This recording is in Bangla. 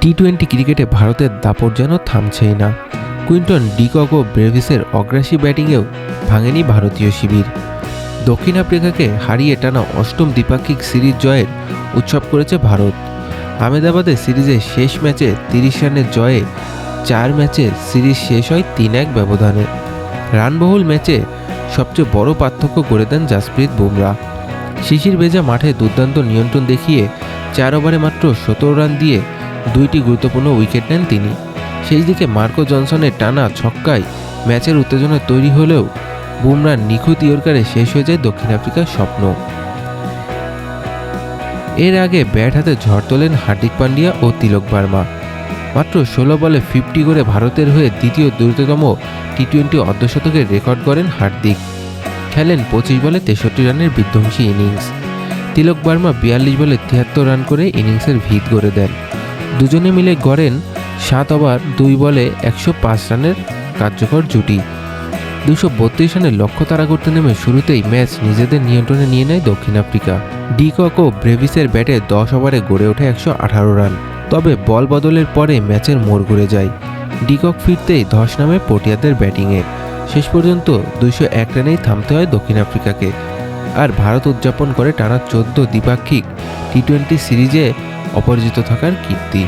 টি টোয়েন্টি ক্রিকেটে ভারতের দাপট যেন থামছেই না। কুইন্টন ডিকক ও ব্রেভিসের অগ্রাসী ব্যাটিংয়েও ভাঙেনি ভারতীয় শিবির। দক্ষিণ আফ্রিকাকে হারিয়ে টানা অষ্টম দ্বিপাক্ষিক সিরিজ জয়ের উৎসব করেছে ভারত। আহমেদাবাদে সিরিজের শেষ ম্যাচে তিরিশ রানের জয়ে চার ম্যাচে সিরিজ শেষ হয় তিন এক ব্যবধানে। রানবহুল ম্যাচে সবচেয়ে বড় পার্থক্য করে দেন জাসপ্রীত বুমরা। শিশির বেজা মাঠে দুর্দান্ত নিয়ন্ত্রণ দেখিয়ে চার ওভারে মাত্র সতেরো রান দিয়ে দুইটি গুরুত্বপূর্ণ উইকেট নেন তিনি। সেই দিকে মার্কো জনসনের টানা ছক্কায় ম্যাচের উত্তেজনা তৈরি হলেও বুমরার নিখুঁত ইয়র্কারে শেষ হয়ে যায় দক্ষিণ আফ্রিকার স্বপ্ন। এর আগে ব্যাট হাতে ঝড় তোলেন হার্দিক পান্ডিয়া ও তিলক বার্মা। মাত্র ষোলো বলে ফিফটি করে ভারতের হয়ে দ্বিতীয় দ্রুততম টি টোয়েন্টি অর্ধশতকের রেকর্ড করেন হার্দিক। খেলেন পঁচিশ বলে তেষট্টি রানের বিধ্বংসী ইনিংস। তিলক বার্মা বিয়াল্লিশ বলে তিয়াত্তর রান করে ইনিংসের ভিত গড়ে দেন। দুজনে মিলে গড়েন সাত ওভার, দুই বলে একশো পাঁচ রানের কার্যকর জুটি। দুশো বত্রিশ রানের লক্ষ্য তাড়া করতে নেমে শুরুতেই ম্যাচ নিজেদের নিয়ন্ত্রণে নিয়ে নেয় দক্ষিণ আফ্রিকা। ডিকক ও ব্রেভিসের ব্যাটে দশ ওভারে গড়ে ওঠে একশো আঠারো রান। তবে বল বদলের পরে ম্যাচের মোড় ঘুরে যায়। ডিকক ফিরতেই ধস নামে পটিয়াদের ব্যাটিংয়ে। শেষ পর্যন্ত দুইশো এক রানেই থামতে হয় দক্ষিণ আফ্রিকাকে। আর ভারত উদযাপন করে টানা চোদ্দ দ্বিপাক্ষিক টি টোয়েন্টি সিরিজে অপরাজিত থাকার কীর্তি।